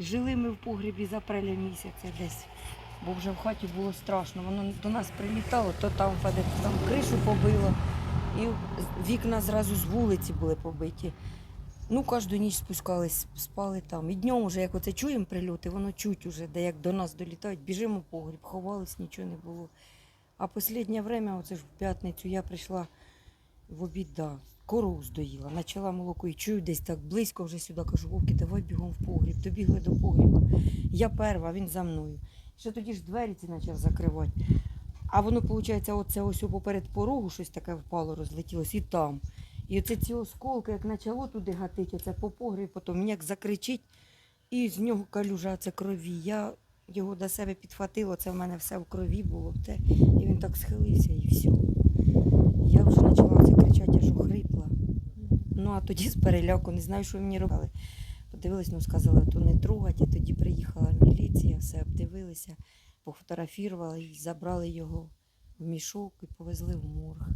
Жили ми в погребі з апреля місяця десь, бо вже в хаті було страшно. Воно до нас прилітало, то там там кришу побило. І вікна зразу з вулиці були побиті. Ну, кожну ніч спускались, спали там. І днем вже, як оце чуємо прильоти, воно чуть уже, де як до нас долітають, біжимо в погріб, ховались, нічого не було. А останнє время, оце ж в п'ятницю, я прийшла в обід, да, корову здоїла, почала молоко і чую десь так близько вже сюди. Кажу, Вовки, давай бігом в погріб. Добігли до погріба. Я перва, він за мною. Ще тоді ж двері ці почав закривати. А воно, виходить, оце ось поперед порогу щось таке впало, розлетілось і там. І оце ці осколки, як почало туди гатить, оце по погріб, потім як закричить, і з нього калюжа це крові. Я його до себе підхватила, це в мене все в крові було. Те, і він так схилився і все. Я вже почала це кричати, аж охрипла. Ну а тоді з переляку не знаю, що мені робили. Подивились, ну сказали, то не трогать, і тоді приїхала міліція, все обдивилися, пофотографували і забрали його в мішок і повезли в морг.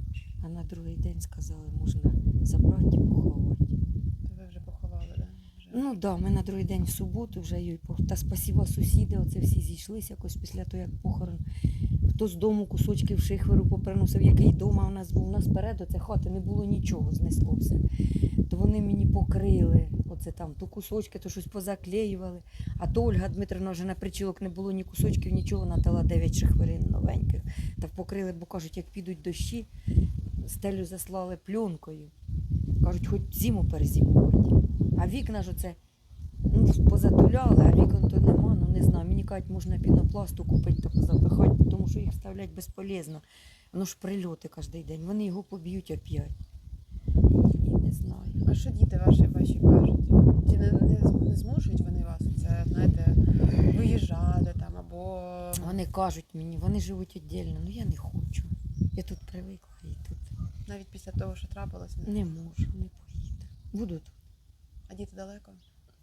А на другий день сказали, можна забрати і поховати. То ви вже поховали, да? Ну так, да, ми на другий день в суботу вже її. Та спасіба сусіди, оце всі зійшлися якось після того, як похорон. Хто з дому кусочків шихверу поприносив, який дома у нас був. У нас перед оце хати не було нічого, знесло все. То вони мені покрили, оце там, то кусочки, то щось позаклеювали. А то Ольга Дмитрівна вже на причілок не було ні кусочків, нічого, надала 9 шихверин новеньких. Так покрили, бо кажуть, як підуть дощі, стелю заслали пленкою. Кажуть, хоч зиму перезимувати. А вікна ж оце ну, позатуляли, а вікон то нема, ну не знаю. Мені кажуть, можна пінопласту купити та позапихати, тому що їх вставляти безполезно. Воно ж прильоти кожен день. Вони його поб'ють оп'ять. І не знаю. А що діти ваші ваші кажуть? Чи не, не, не змушують вони вас це, знаєте, виїжджати там або Вони кажуть мені, вони живуть віддільно, ну я не хочу. Я тут привикла і тут навіть після того, що трапилось, не, не можу, не поїду. Буду тут. а діти далеко?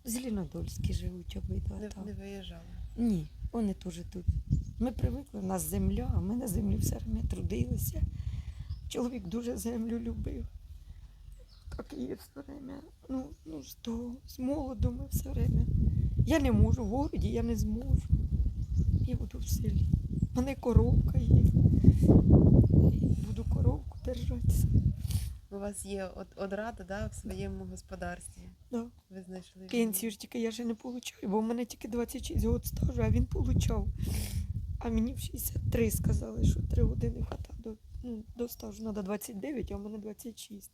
Зеленодольські живуть обидва. Не, там. не виїжджали. Ні, вони теж тут. Ми привикли, у нас земля, а ми на землі все время трудилися. Чоловік дуже землю любив. І є все время. Ну, ну з того, з молоду ми все время. Я не можу, в городі я не зможу. Я буду в селі. У мене коровка є. Буду коровку держатися. У вас є от, одрада да, в своєму господарстві. Да. Ви знайшли Пенсію ж тільки я ще не получаю, бо в мене тільки 26 років стажу, а він получав. А мені в 63 сказали, що 3 години хата до, ну, до стажу треба 29, а в мене 26.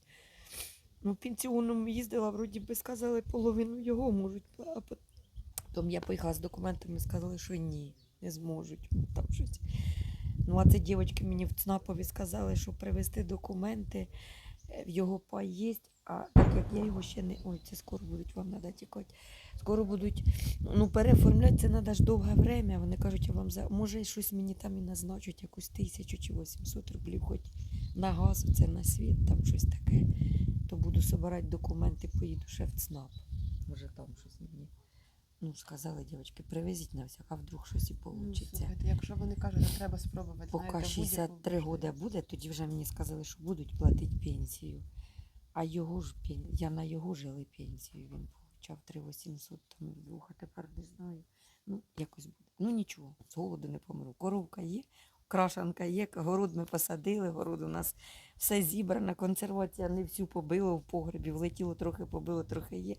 Ну, в пенсіонному їздила, вроді би сказали, половину його можуть. А потім я поїхала з документами, сказали, що ні, не зможуть. Там щось. Ну, а це дівчатки мені в ЦНАПові сказали, що привезти документи, його є, а так як я його ще не. Ой, це скоро будуть вам треба тікати. Скоро будуть. Ну, переоформляти це треба ж довге время. Вони кажуть, я вам за може щось мені там і назначать, якусь тисячу чи 800 рублів, хоч на газ, це на світ, там щось таке. То буду збирати документи, поїду ще в ЦНАП. Може там щось мені. Ну, сказали, дівчатки, привезіть на всяк, а вдруг щось і Ну, вийде. слухайте, якщо вони кажуть, то треба спробувати. Поки знаєте, 63 роки буде, тоді вже мені сказали, що будуть платити пенсію. А його ж я на його жили пенсію. Він получав 3800 там вдвох, а тепер не знаю. Ну, якось буде. Ну нічого, з голоду не помру. Коровка є, крашанка є, город ми посадили, город у нас все зібрано, консервація не всю побило в погребі, влетіло трохи побило, трохи є.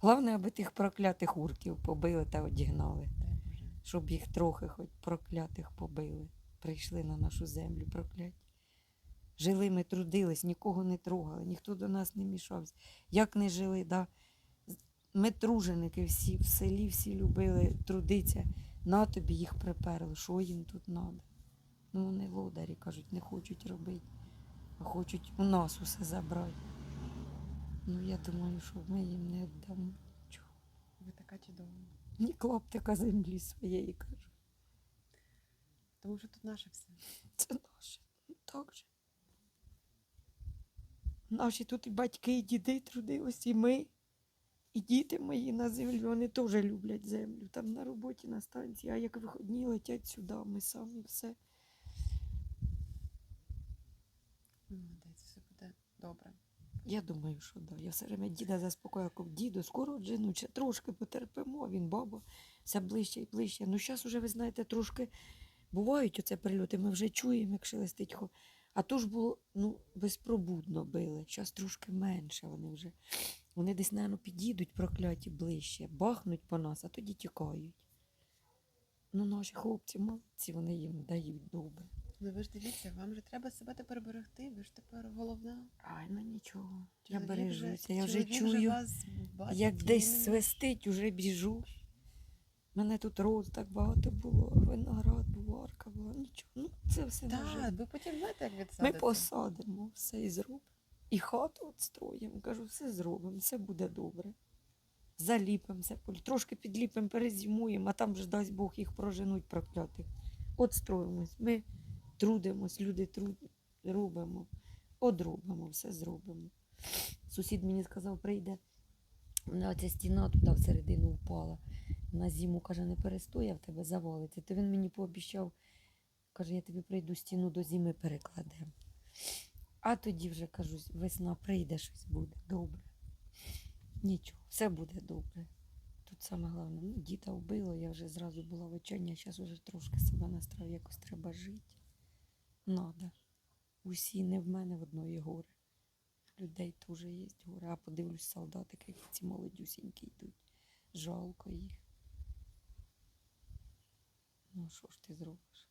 Головне, аби тих проклятих урків побили та одігнали щоб їх трохи хоч проклятих побили. Прийшли на нашу землю прокляті. Жили ми, трудились, нікого не трогали, ніхто до нас не мішався. Як не жили, да? ми труженики всі в селі, всі любили трудитися. На тобі їх приперли, що їм тут треба. Ну, вони лодарі, кажуть, не хочуть робити, а хочуть у нас усе забрати. Ну, я думаю, що ми їм не віддамо. Чого? Ви така чудова. Ні клаптика землі своєї кажу. Тому що тут наше все. Це наше. Так же. Наші тут і батьки, і діди трудились, і ми, і діти мої на землі, вони теж люблять землю. Там на роботі, на станції, а як виходні летять сюди, ми самі все. Молодець, все буде добре. Я думаю, що да. Я все время діда заспокоюю, як діду, скоро джину, ще трошки потерпимо, він баба, все ближче і ближче. Ну, зараз уже, ви знаєте, трошки бувають оце прильоти, ми вже чуємо, як шелестить. А то ж було ну, безпробудно били. Зараз трошки менше вони вже. Вони десь, напевно, підійдуть прокляті ближче, бахнуть по нас, а тоді тікають. Ну, наші хлопці молодці, вони їм дають добре. Ну ви ж дивіться, вам же треба себе тепер берегти, ви ж тепер головна. Ай, ну нічого. Я бережуся, я вже чую. вас бачить, Як десь свистить, уже біжу. Мене тут роз так багато було, виноград був, арка була. Нічого. Ну, це все Так, може. ви потім знаєте, як Ми посадимо, все і зробимо. І хату відстроїмо. Кажу, все зробимо, все буде добре. Заліпимо все, полі- трошки підліпимо, перезимуємо, а там ж дасть Бог їх проженуть проклятих. От строїмось. Ми трудимось, люди труд... робимо, одробимо, все зробимо. Сусід мені сказав, прийде. Мене оця стіна туди всередину впала. На зиму, каже, не перестоя, в тебе завалиться. То він мені пообіцяв, каже, я тобі прийду стіну до зими перекладемо. А тоді вже кажу, весна прийде, щось буде добре. Нічого, все буде добре. Тут саме головне, ну, діда вбило, я вже зразу була в очанні, а зараз вже трошки себе настрою, якось треба жити. Надо. Усі не в мене в одної горе. Людей теж є горе. А подивлюсь, солдатики, які ці молодюсінькі йдуть. Жалко їх. Ну, що ж ти зробиш?